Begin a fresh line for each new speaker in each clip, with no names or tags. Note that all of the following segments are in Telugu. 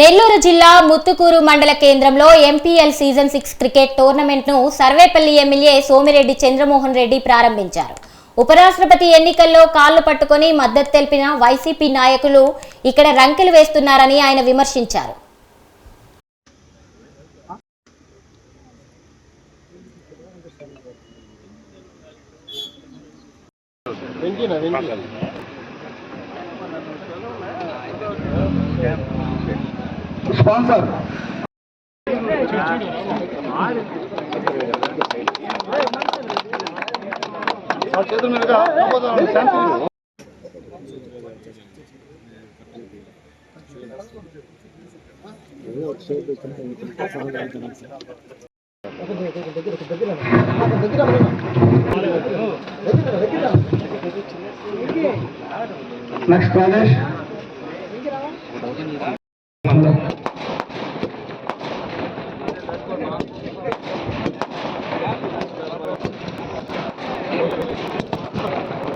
నెల్లూరు జిల్లా ముత్తుకూరు మండల కేంద్రంలో ఎంపీఎల్ సీజన్ సిక్స్ క్రికెట్ టోర్నమెంట్ను సర్వేపల్లి ఎమ్మెల్యే సోమిరెడ్డి చంద్రమోహన్ రెడ్డి ప్రారంభించారు. ఉపరాష్ట్రపతి ఎన్నికల్లో కాళ్ళు పట్టుకొని మద్దతు తెలిపిన వైసీపీ నాయకులు ఇక్కడ రంకెలు వేస్తున్నారని ఆయన విమర్శించారు.
Sponsor. Next project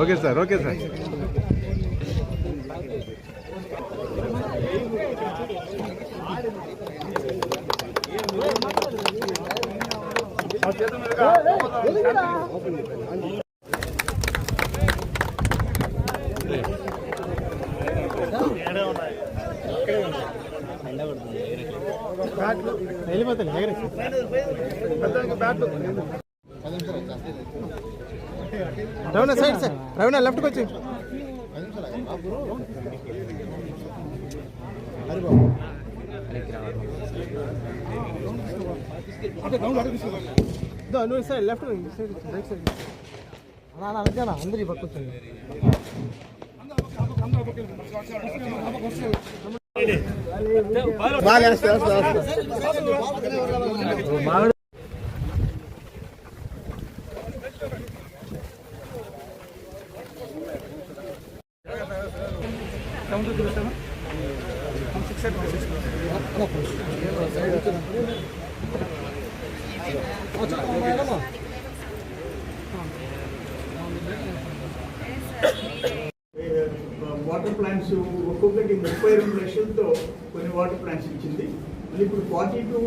okay sir okay sir.
వెళ్ళిపోతాను మీదుగా నమోదు
రవణ సైడ్ సైడ్. రవణ లెఫ్ట్కి వచ్చి. నువ్వు సైడ్ లెఫ్ట్ రైట్ సైడ్ అందరి పక్కన బాగా
వాటర్ ప్లాంట్స్ ఒక్కొక్కటి ముప్పై రెండు లక్షలతో కొన్ని వాటర్ ప్లాంట్స్ ఇచ్చింది. మళ్ళీ ఇప్పుడు ఫార్టీ టూ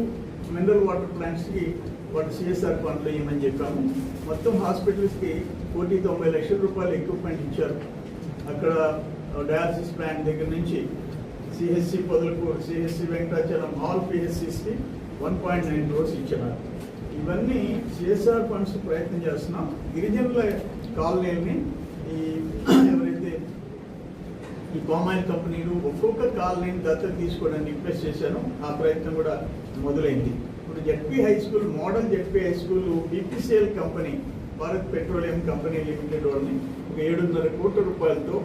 మినరల్ వాటర్ ప్లాంట్స్కి వాటి సిఎస్ఆర్ ఫండ్లు ఇవ్వమని చెప్పాము. మొత్తం హాస్పిటల్స్కి కోటి తొంభై లక్షల రూపాయలు ఎక్విప్మెంట్ ఇచ్చారు. అక్కడ uh, డయాలసిస్ ప్లాంట్ దగ్గర నుంచి సిహెచ్సి పొదలకు సిహెచ్సి వెంకటాచలం ఆల్ పిహెచ్సిస్కి వన్ పాయింట్ నైన్ క్రోర్స్ ఇచ్చారు. ఇవన్నీ సిఎస్ఆర్ ఫండ్స్ ప్రయత్నం చేస్తున్నాం. గిరిజనుల కాలనీని ఈ ఎవరైతే ఈ పామాయిల్ కంపెనీలు ఒక్కొక్క కాలనీని దత్తత తీసుకోవడానికి రిక్వెస్ట్ చేశాను. ఆ ప్రయత్నం కూడా మొదలైంది. ఇప్పుడు ZP high school model ZP high school BPCL company Bharat Petroleum company limited వాళ్ళని ఒక ఏడున్నర కోట్ల రూపాయలతో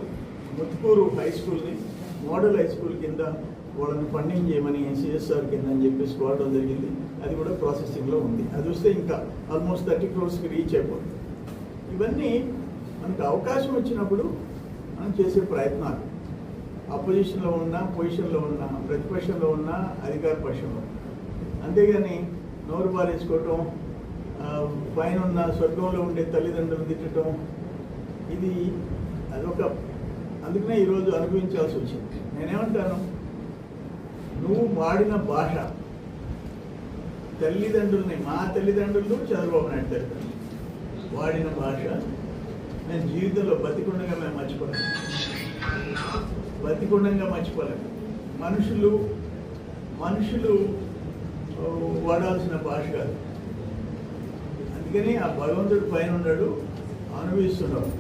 ముత్కూరు హై స్కూల్ని మోడల్ హై స్కూల్ కింద వాళ్ళని ఫండింగ్ చేయమని సిఎస్ఆర్ కింద అని చెప్పేసి వాడడం జరిగింది. అది కూడా ప్రాసెసింగ్లో ఉంది. అది వస్తే ఇంకా ఆల్మోస్ట్ థర్టీ క్రోర్స్కి రీచ్ అయిపోతుంది. ఇవన్నీ మనకు అవకాశం వచ్చినప్పుడు మనం చేసే ప్రయత్నాలు. అపోజిషన్లో ఉన్నా పొజిషన్లో ఉన్నా ప్రతిపక్షంలో ఉన్నా అధికార పక్షంలో అంతేగాని నోరు బారేసుకోవటం పైన ఉన్న స్వర్గంలో ఉండే తల్లిదండ్రులు తిట్టడం ఇది అదొక అందుకనే ఈరోజు అనుభవించాల్సి వచ్చింది. నేనేమంటాను? నువ్వు వాడిన భాష తల్లిదండ్రుల్ని మా తల్లిదండ్రులు చంద్రబాబు నాయుడు తల్లిదండ్రులు వాడిన భాష నేను జీవితంలో బతికుండగా మేము మర్చిపోలేము బతికుండంగా మర్చిపోలేము మనుషులు మనుషులు వాడాల్సిన భాష కాదు. అందుకని ఆ భగవంతుడు పైన ఉన్నాడు అనుభవిస్తున్నాడు.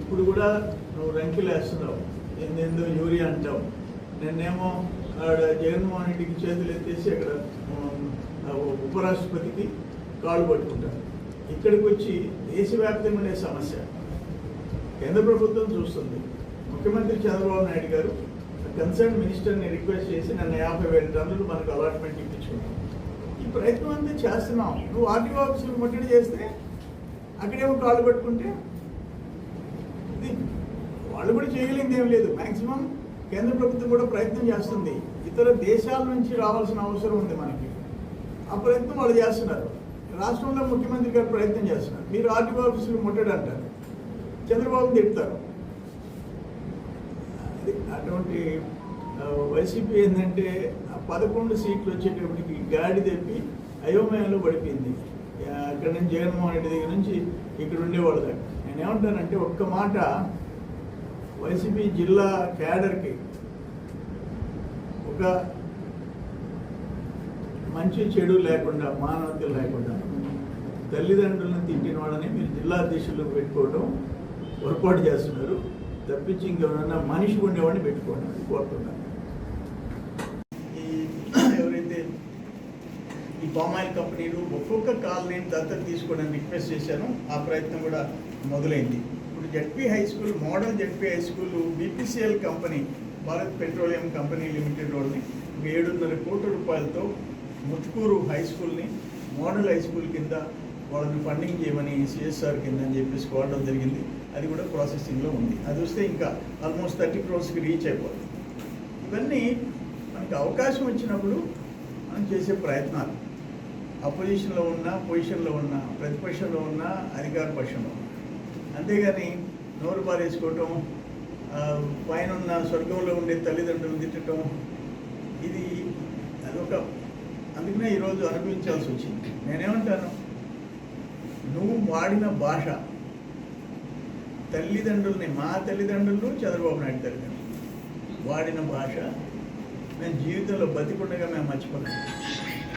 ఇప్పుడు కూడా నువ్వు రంకిలేస్తున్నావు ఎందెందో యూరియా అంటావు? నిన్నేమో అక్కడ జగన్మోహన్ రెడ్డికి చేతులు ఎత్తేసి అక్కడ ఉపరాష్ట్రపతికి కాళ్ళు పట్టుకుంటారు. ఇక్కడికి వచ్చి దేశవ్యాప్తంగా సమస్య. కేంద్ర ప్రభుత్వం చూస్తుంది. ముఖ్యమంత్రి చంద్రబాబు నాయుడు గారు కన్సర్న్ మినిస్టర్ని రిక్వెస్ట్ చేసి నన్ను యాభై వేల టన్నులు మనకు అలాట్మెంట్ ఇప్పించుకున్నాం ఈ ప్రయత్నం అంతా చేస్తున్నాం. నువ్వు ఆర్టీఓ ఆఫీసులు ముట్టడి చేస్తే అక్కడేమో కాళ్ళు పట్టుకుంటే ఇది వాళ్ళు కూడా చేయగలిగింది ఏం లేదు. మ్యాక్సిమం కేంద్ర ప్రభుత్వం కూడా ప్రయత్నం చేస్తుంది. ఇతర దేశాల నుంచి రావాల్సిన అవసరం ఉంది మనకి. ఆ ప్రయత్నం వాళ్ళు చేస్తున్నారు. రాష్ట్రంలో ముఖ్యమంత్రి గారు ప్రయత్నం చేస్తున్నారు. మీరు ఆర్టీఓ ఆఫీసులు ముట్టడు అంటారు. చంద్రబాబు తిప్పుతారు అది అటువంటి వైసీపీ ఏంటంటే పదకొండు సీట్లు వచ్చేటప్పటికి గాడి తెప్పి అయోమయంలో పడిపోయింది. అక్కడ నుంచి జగన్మోహన్ రెడ్డి దగ్గర నుంచి ఇక్కడ ఉండేవాళ్ళు దాకా. నేను ఏమంటానంటే ఒక్క మాట వైసీపీ జిల్లా క్యాడర్కి ఒక మంచి చెడు లేకుండా మానవత లేకుండా తల్లిదండ్రులను తిట్టిన వాళ్ళని మీరు జిల్లా అధ్యక్షులకు పెట్టుకోవడం పొరపాటు చేస్తున్నారు. తప్పించి ఇంకెవరన్నా మనిషి ఉండేవాడిని పెట్టుకోండి కోరుతున్నాను. ఈ ఎవరైతే ఈ పామాయిల్ కంపెనీలు ఒక్కొక్క కాలనీని దత్తత తీసుకోవడానికి రిక్వెస్ట్ చేశాను ఆ ప్రయత్నం కూడా మొదలైంది. ZP high school model ZP high school BPCL company Bharat Petroleum company limited వాళ్ళని ఒక ఏడున్నర కోట్ల రూపాయలతో ముత్కూరు హై స్కూల్ని మోడల్ హై స్కూల్ కింద వాళ్ళని ఫండింగ్ చేయమని సిఎస్ఆర్ కింద అని చెప్పేసి కోరడం జరిగింది. అది కూడా ప్రాసెసింగ్లో ఉంది. అది వస్తే ఇంకా ఆల్మోస్ట్ థర్టీ క్రోర్స్కి రీచ్ అయిపోతుంది. ఇవన్నీ మనకి అవకాశం వచ్చినప్పుడు మనం చేసే ప్రయత్నాలు. అపోజిషన్లో ఉన్న పొజిషన్లో ఉన్న ప్రతిపక్షంలో ఉన్న అధికార పక్షంలో ఉన్న. అంతేగాని నోరు పారేసుకోవటం పైన ఉన్న స్వర్గంలో ఉండే తల్లిదండ్రులు తిట్టడం ఇది అదొక అందుకనే ఈరోజు అనుభవించాల్సి వచ్చింది. నేనేమంటాను? నువ్వు వాడిన భాష తల్లిదండ్రుల్ని మా తల్లిదండ్రులు చంద్రబాబు నాయుడు తల్లిదండ్రులు వాడిన భాష మేము జీవితంలో బతికుండగా మేము మర్చిపోలేం